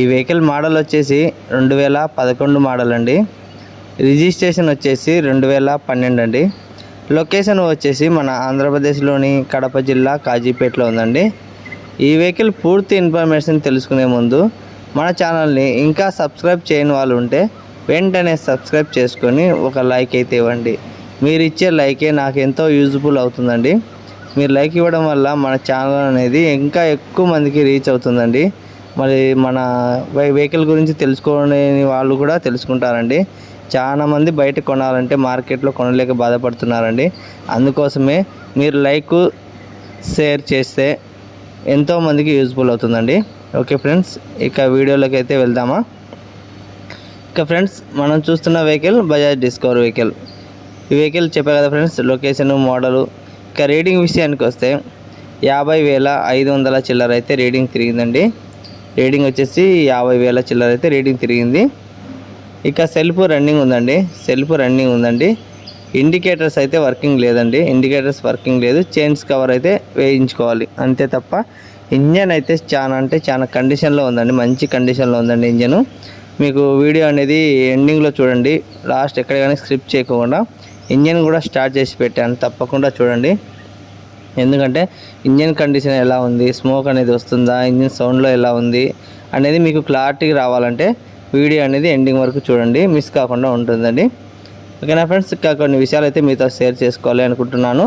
ఈ vehicle model వచ్చేసి రెండు వేల పదకొండు మోడల్ అండి. రిజిస్ట్రేషన్ వచ్చేసి రెండు వేల పన్నెండు అండి. లొకేషన్ వచ్చేసి మన ఆంధ్రప్రదేశ్లోని కడప జిల్లా కాజీపేటలో ఉందండి. ఈ వెహికల్ పూర్తి ఇన్ఫర్మేషన్ తెలుసుకునే ముందు మన ఛానల్ని ఇంకా సబ్స్క్రైబ్ చేయని వాళ్ళు ఉంటే వెంటనే సబ్స్క్రైబ్ చేసుకొని ఒక లైక్ అయితే ఇవ్వండి. మీరు ఇచ్చే లైకే నాకు ఎంతో యూజ్ఫుల్ అవుతుందండి. మీరు లైక్ ఇవ్వడం వల్ల మన ఛానల్ అనేది ఇంకా ఎక్కువ మందికి రీచ్ అవుతుందండి. మరి మన వెహికల్ గురించి తెలుసుకోలేని వాళ్ళు కూడా తెలుసుకుంటారండి. చాలా మంది బయట కొనాలంటే మార్కెట్లో కొనలేక బాధపడుతున్నారండి. అందుకోసమే మీరు లైక్ షేర్ చేస్తే ఎంతో మందికి యూజ్ఫుల్ అవుతుందండి. ఓకే ఫ్రెండ్స్ ఇక వీడియోలోకి అయితే వెళ్దామా? ఇక ఫ్రెండ్స్ మనం చూస్తున్న వెహికల్ బజాజ్ డిస్కవర్ వెహికల్. ఈ వెహికల్ చెప్పా కదా ఫ్రెండ్స్ లొకేషన్ మోడలు. ఇక రీడింగ్ విషయానికి వస్తే యాభై వేల ఐదు వందల చిల్లర అయితే రీడింగ్ తిరిగిందండి. రీడింగ్ వచ్చేసి యాభై వేల చిల్లర అయితే రీడింగ్ తిరిగింది. ఇక సెల్ఫ్ రన్నింగ్ ఉందండి. సెల్ఫ్ రన్నింగ్ ఉందండి. ఇండికేటర్స్ అయితే వర్కింగ్ లేదండి. ఇండికేటర్స్ వర్కింగ్ లేదు. చైన్స్ కవర్ అయితే వేయించుకోవాలి. అంతే తప్ప ఇంజన్ అయితే చాలా అంటే చాలా కండిషన్లో ఉందండి. మంచి కండిషన్లో ఉందండి ఇంజను. మీకు వీడియో అనేది ఎండింగ్లో చూడండి. లాస్ట్ ఎక్కడ కానీ స్క్రిప్ట్ చేయకుండా ఇంజన్ కూడా స్టార్ట్ చేసి పెట్టాను. తప్పకుండా చూడండి. ఎందుకంటే ఇంజన్ కండిషన్ ఎలా ఉంది స్మోక్ అనేది వస్తుందా ఇంజిన్ సౌండ్లో ఎలా ఉంది అనేది మీకు క్లారిటీ రావాలంటే వీడియో అనేది ఎండింగ్ వరకు చూడండి మిస్ కాకుండా ఉంటుందండి. ఓకేనా ఫ్రెండ్స్? ఇంకా కొన్ని విషయాలు అయితే మీతో షేర్ చేసుకోవాలి అనుకుంటున్నాను.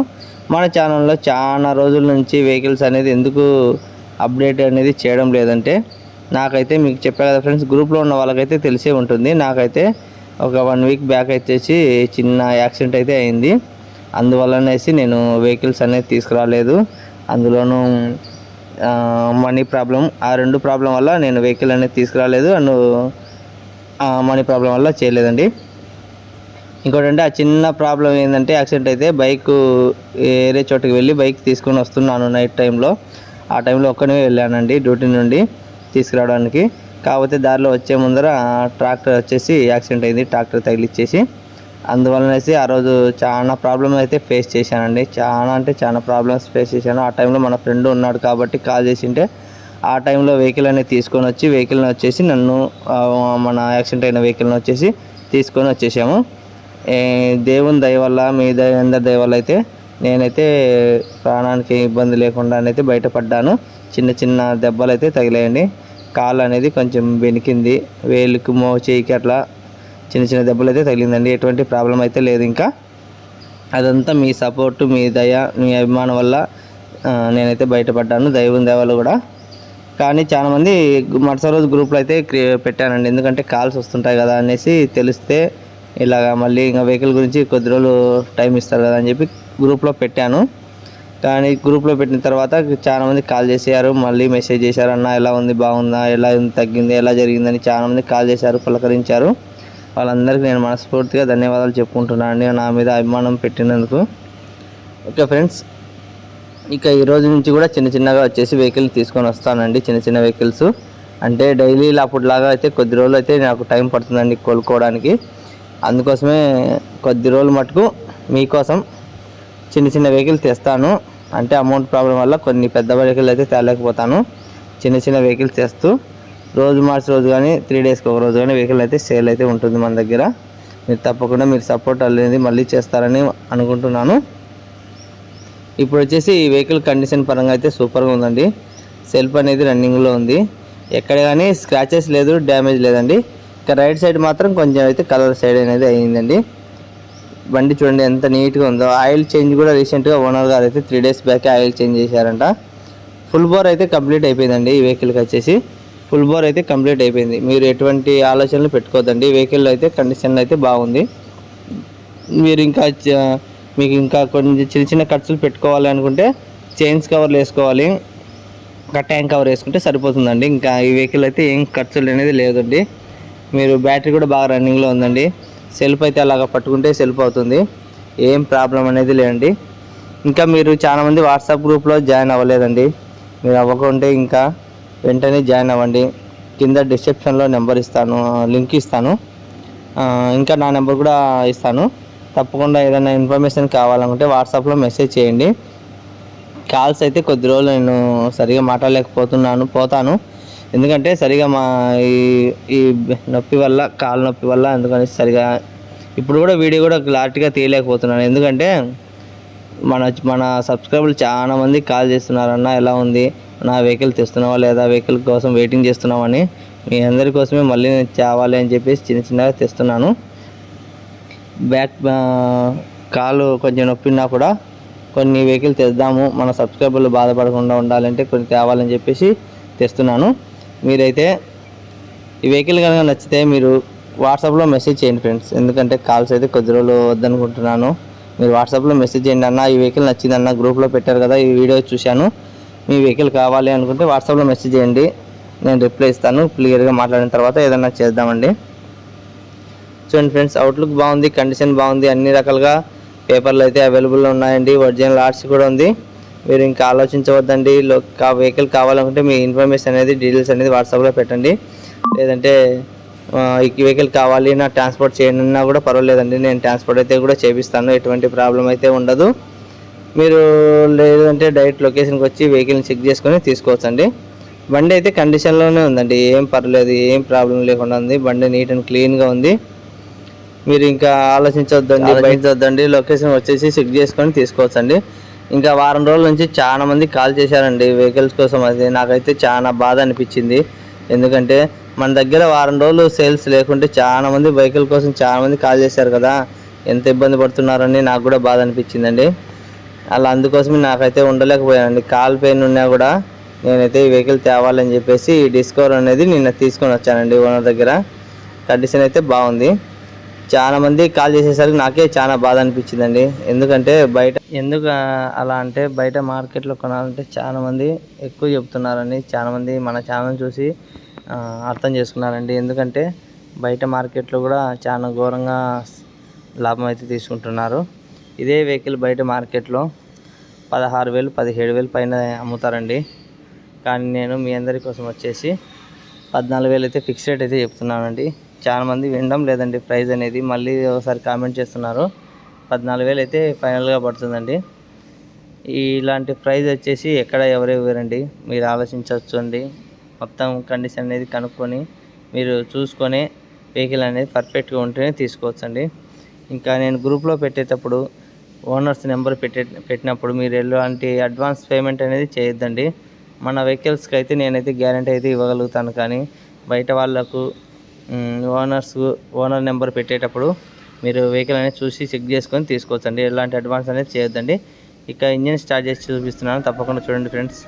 మన ఛానల్లో చాలా రోజుల నుంచి వెహికల్స్ అనేది ఎందుకు అప్డేట్ అనేది చేయడం లేదంటే నాకైతే మీకు చెప్పా కదా ఫ్రెండ్స్ గ్రూప్లో ఉన్న వాళ్ళకైతే తెలిసే ఉంటుంది. నాకైతే ఒక వన్ వీక్ బ్యాక్ వచ్చేసి చిన్న యాక్సిడెంట్ అయితే అయింది. అందువల్లనేసి నేను వెహికల్స్ అనేది తీసుకురాలేదు. అందులోనూ మనీ ప్రాబ్లం ఆ రెండు ప్రాబ్లం వల్ల నేను వెహికల్ అనేది తీసుకురాలేదు. అండ్ మనీ ప్రాబ్లం వల్ల చేయలేదండి. ఇంకోటి అంటే ఆ చిన్న ప్రాబ్లం ఏంటంటే యాక్సిడెంట్ అయితే బైక్ వేరే చోటుకి వెళ్ళి బైక్ తీసుకొని వస్తున్నాను నైట్ టైంలో. ఆ టైంలో ఒక్కనే వెళ్ళానండి డ్యూటీ నుండి తీసుకురావడానికి. కాకపోతే దారిలో వచ్చే ముందర ట్రాక్టర్ వచ్చేసి యాక్సిడెంట్ అయింది ట్రాక్టర్ తగిలిచ్చేసి. అందువలనేసి ఆ రోజు చాలా ప్రాబ్లం అయితే ఫేస్ చేశానండి. చాలా అంటే చాలా ప్రాబ్లమ్స్ ఫేస్ చేశాను. ఆ టైంలో మన ఫ్రెండ్ ఉన్నాడు కాబట్టి కాల్ చేసింటే ఆ టైంలో వెహికల్ అనేది తీసుకొని వచ్చి వెహికల్ని వచ్చేసి నన్ను మన యాక్సిడెంట్ అయిన వెహికల్ని వచ్చేసి తీసుకొని వచ్చేసాము. దేవుని దయ వల్ల మీ దయ అందరి దయ వల్ల అయితే నేనైతే ప్రాణానికి ఇబ్బంది లేకుండా అయితే బయటపడ్డాను. చిన్న చిన్న దెబ్బలు అయితే తగిలాయండి. కాలు అనేది కొంచెం బెనికింది వేలుకు మో చేయికి అట్లా చిన్న చిన్న దెబ్బలు అయితే తగిలిందండి. ఎటువంటి ప్రాబ్లం అయితే లేదు ఇంకా. అదంతా మీ సపోర్ట్ మీ దయ మీ అభిమానం వల్ల నేనైతే బయటపడ్డాను దైవం దేవాలు కూడా. కానీ చాలామంది మరుసటి రోజు గ్రూప్లో అయితే పెట్టానండి. ఎందుకంటే కాల్స్ వస్తుంటాయి కదా అనేసి తెలిస్తే ఇలాగా మళ్ళీ ఇంకా వెహికల్ గురించి కొద్ది రోజులు టైం ఇస్తారు కదా అని చెప్పి గ్రూప్లో పెట్టాను. కానీ గ్రూప్లో పెట్టిన తర్వాత చాలామంది కాల్ చేశారు మళ్ళీ మెసేజ్ చేశారు అన్న ఎలా ఉంది? బాగుందా? ఎలా తగ్గింది? ఎలా జరిగిందని చాలామంది కాల్ చేశారు పలకరించారు. వాళ్ళందరికీ నేను మనస్ఫూర్తిగా ధన్యవాదాలు చెప్పుకుంటున్నాను అండి. నా మీద అభిమానం పెట్టినందుకు. ఓకే ఫ్రెండ్స్ ఇక ఈ రోజు నుంచి కూడా చిన్న చిన్నగా వచ్చేసి వెహికల్ తీసుకొని వస్తానండి చిన్న చిన్న వెహికల్స్. అంటే డైలీ అప్పటిలాగా అయితే కొద్ది రోజులు అయితే నాకు టైం పడుతుందండి కోలుకోవడానికి. అందుకోసమే కొద్ది రోజులు మటుకు మీకోసం చిన్న చిన్న వెహికల్ తెస్తాను. అంటే అమౌంట్ ప్రాబ్లం వల్ల కొన్ని పెద్ద వెహికల్ అయితే తేలేకపోతాను. చిన్న చిన్న వెహికల్స్ తెస్తూ రోజు మార్చి రోజు కానీ త్రీ డేస్కి ఒక రోజు కానీ వెహికల్ అయితే సేల్ అయితే ఉంటుంది మన దగ్గర. మీరు తప్పకుండా మీరు సపోర్ట్ అనేది మళ్ళీ చేస్తారని అనుకుంటున్నాను. ఇప్పుడు వచ్చేసి ఈ వెహికల్ కండిషన్ పరంగా అయితే సూపర్గా ఉందండి. సెల్ఫ్ అనేది రన్నింగ్లో ఉంది. ఎక్కడ కానీ స్క్రాచెస్ లేదు డ్యామేజ్ లేదండి. ఇక రైట్ సైడ్ మాత్రం కొంచెం అయితే కలర్ సైడ్ అనేది అయ్యిందండి. బండి చూడండి ఎంత నీట్గా ఉందో. ఆయిల్ చేంజ్ కూడా రీసెంట్గా ఓనర్ గారు అయితే three days back oil change చేశారంట. ఫుల్ బోర్ అయితే కంప్లీట్ అయిపోయిందండి ఈ వెహికల్కి వచ్చేసి. ఫుల్ బోర్ అయితే కంప్లీట్ అయిపోయింది. మీరు ఎటువంటి ఆలోచనలు పెట్టుకోవద్దండి. వెహికల్ అయితే కండిషన్ అయితే బాగుంది. మీరు ఇంకా మీకు ఇంకా కొన్ని చిన్న చిన్న ఖర్చులు పెట్టుకోవాలి అనుకుంటే చైన్స్ కవర్లు వేసుకోవాలి. ఇంకా ట్యాంక్ కవర్ వేసుకుంటే సరిపోతుందండి. ఇంకా ఈ వెహికల్ అయితే ఏం ఖర్చులు అనేది లేదండి. మీరు బ్యాటరీ కూడా బాగా రన్నింగ్లో ఉందండి. సెల్ఫ్ అయితే అలాగ పట్టుకుంటే సెల్ఫ్ అవుతుంది. ఏం ప్రాబ్లం అనేది లేదండి. ఇంకా మీరు చాలామంది వాట్సాప్ గ్రూప్లో జాయిన్ అవ్వలేదండి. మీరు అవ్వకుంటే ఇంకా వెంటనే జాయిన్ అవ్వండి. కింద డిస్క్రిప్షన్లో నెంబర్ ఇస్తాను లింక్ ఇస్తాను. ఇంకా నా నెంబర్ కూడా ఇస్తాను. తప్పకుండా ఏదైనా ఇన్ఫర్మేషన్ కావాలనుకుంటే వాట్సాప్లో మెసేజ్ చేయండి. కాల్స్ అయితే కొద్ది రోజులు నేను సరిగా మాట్లాడలేకపోతున్నాను పోతాను. ఎందుకంటే సరిగా మా ఈ ఈ నొప్పి వల్ల కాలు నొప్పి వల్ల ఎందుకని సరిగా ఇప్పుడు కూడా వీడియో కూడా క్లారిటీగా తీయలేకపోతున్నాను. ఎందుకంటే మన మన సబ్స్క్రైబర్లు చాలామంది కాల్ చేస్తున్నారన్న ఎలా ఉంది? నా వెహికల్ తెస్తున్నావా లేదా వెహికల్ కోసం వెయిటింగ్ చేస్తున్నామని మీ అందరి కోసమే మళ్ళీ నేను తేవాలి అని చెప్పేసి చిన్న చిన్నగా తెస్తున్నాను. బ్యాక్ కాలు కొంచెం నొప్పినా కూడా కొన్ని వెహికల్ తెద్దాము మన సబ్స్క్రైబర్లు బాధపడకుండా ఉండాలంటే కొన్ని తేవాలని చెప్పేసి తెస్తున్నాను. మీరైతే ఈ వెహికల్ కనుక నచ్చితే మీరు వాట్సాప్లో మెసేజ్ చేయండి ఫ్రెండ్స్ ఎందుకంటే కాల్స్ అయితే కొద్ది రోజులు వద్దనుకుంటున్నాను. మీరు వాట్సాప్లో మెసేజ్ చేయండి అన్న ఈ వెహికల్ నచ్చింది అన్న గ్రూప్లో పెట్టారు కదా ఈ వీడియో చూశాను. మీ వెహికల్ కావాలి అనుకుంటే వాట్సాప్లో మెసేజ్ చేయండి. నేను రిప్లై ఇస్తాను. క్లియర్గా మాట్లాడిన తర్వాత ఏదైనా చేద్దామండి. చూడండి ఫ్రెండ్స్ అవుట్లుక్ బాగుంది కండిషన్ బాగుంది అన్ని రకాలుగా పేపర్లు అయితే అవైలబుల్లో ఉన్నాయండి. ఒరిజినల్ ఆర్ట్స్ కూడా ఉంది. మీరు ఇంకా ఆలోచించవద్దండి. వెహికల్ కావాలనుకుంటే మీ ఇన్ఫర్మేషన్ అనేది డీటెయిల్స్ అనేది వాట్సాప్లో పెట్టండి. లేదంటే ఈ వెహికల్ కావాలి నా ట్రాన్స్పోర్ట్ చేయనున్నా కూడా పర్వాలేదండి. నేను ట్రాన్స్పోర్ట్ అయితే కూడా చేపిస్తాను. ఎటువంటి ప్రాబ్లం అయితే ఉండదు. మీరు లేదంటే డైరెక్ట్ లొకేషన్కి వచ్చి వెహికల్ని చెక్ చేసుకొని తీసుకోవచ్చండి. బండి అయితే కండిషన్లోనే ఉందండి. ఏం పర్లేదు ఏం ప్రాబ్లం లేకుండా ఉంది. బండి నీట్ అండ్ క్లీన్గా ఉంది. మీరు ఇంకా ఆలోచించొద్దండి బయటొద్దండి లొకేషన్ వచ్చేసి చెక్ చేసుకొని తీసుకోవచ్చండి. ఇంకా వారం రోజుల నుంచి చాలా మంది కాల్ చేశారండి వెహికల్స్ కోసం. అది నాకైతే చాలా బాధ అనిపించింది. ఎందుకంటే మన దగ్గర వారం రోజులు సేల్స్ లేకుంటే చాలా మంది వెహికల్ కోసం చాలా మంది కాల్ చేశారు కదా. ఎంత ఇబ్బంది పడుతున్నారని నాకు కూడా బాధ అనిపించిందండి. అలా అందుకోసమే నాకైతే ఉండలేకపోయానండి. కాల్ పెయిన్ ఉన్నా కూడా నేనైతే ఈ వెహికల్ తేవాలని చెప్పేసి ఈ డిస్కవర్ అనేది నిన్న తీసుకొని వచ్చానండి ఓనర్ దగ్గర. కండిషన్ అయితే బాగుంది. చాలా మంది కాల్ చేసేసరికి నాకే చాలా బాధ అనిపించిందండి. ఎందుకంటే బయట ఎందుకు అలా అంటే బయట మార్కెట్లో కొనాలంటే చాలా మంది ఎక్కువ చెప్తున్నారండి. చాలా మంది మన ఛానల్ చూసి అర్థం చేసుకున్నారండి. ఎందుకంటే బయట మార్కెట్లో కూడా చాలా ఘోరంగా లాభం అయితే తీసుకుంటున్నారు. ఇదే వెహికల్ బయట మార్కెట్లో పదహారు వేలు పదిహేడు వేలు పైన అమ్ముతారండి. కానీ నేను మీ అందరి కోసం వచ్చేసి పద్నాలుగు వేలు అయితే ఫిక్స్ రేట్ అయితే చెప్తున్నానండి. చాలామంది వినడం లేదండి ప్రైస్ అనేది. మళ్ళీ ఒకసారి కామెంట్ చేస్తున్నారు. పద్నాలుగు వేలు అయితే ఫైనల్గా పడుతుందండి. ఇలాంటి ప్రైస్ వచ్చేసి ఎక్కడ ఎవరు ఇవ్వరండి మీరు ఆలోచించవచ్చు అండి. మొత్తం కండిషన్ అనేది కనుక్కొని మీరు చూసుకొని వెహికల్ అనేది పర్ఫెక్ట్గా ఉంటేనే తీసుకోవచ్చండి. ఇంకా నేను గ్రూప్లో పెట్టేటప్పుడు ఓనర్స్ నెంబర్ పెట్టే పెట్టినప్పుడు మీరు ఎలాంటి అడ్వాన్స్ పేమెంట్ అనేది చేయొద్దండి. మన వెహికల్స్కి అయితే నేనైతే గ్యారంటీ అయితే ఇవ్వగలుగుతాను కానీ బయట వాళ్ళకు ఓనర్స్ ఓనర్ నెంబర్ పెట్టేటప్పుడు మీరు వెహికల్ అనేది చూసి చెక్ చేసుకొని తీసుకోవచ్చండి. ఎలాంటి అడ్వాన్స్ అనేది చేయొద్దండి. ఇక ఇంజిన్ స్టార్ట్ చేసి చూపిస్తున్నాను. తప్పకుండా చూడండి ఫ్రెండ్స్.